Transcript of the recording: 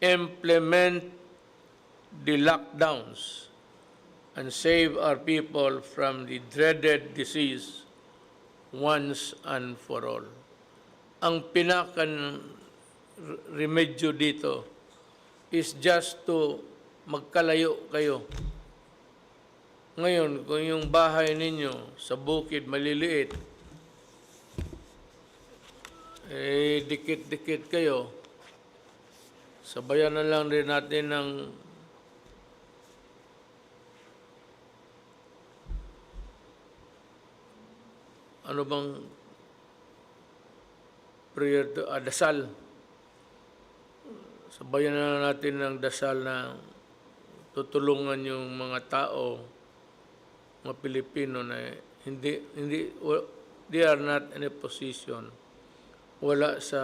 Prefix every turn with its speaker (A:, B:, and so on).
A: implement the lockdowns and save our people from the dreaded disease once and for all. Ang pinakan remedyo dito is just to magkalayo kayo. Ngayon, kung yung bahay ninyo sa bukid maliliit, eh, dikit-dikit kayo, sabayan na lang din natin ng ano bang prayer to, ah, dasal. Sabayan na natin ng dasal na tutulungan yung mga tao, mga Pilipino na hindi, hindi, they are not in a position, wala sa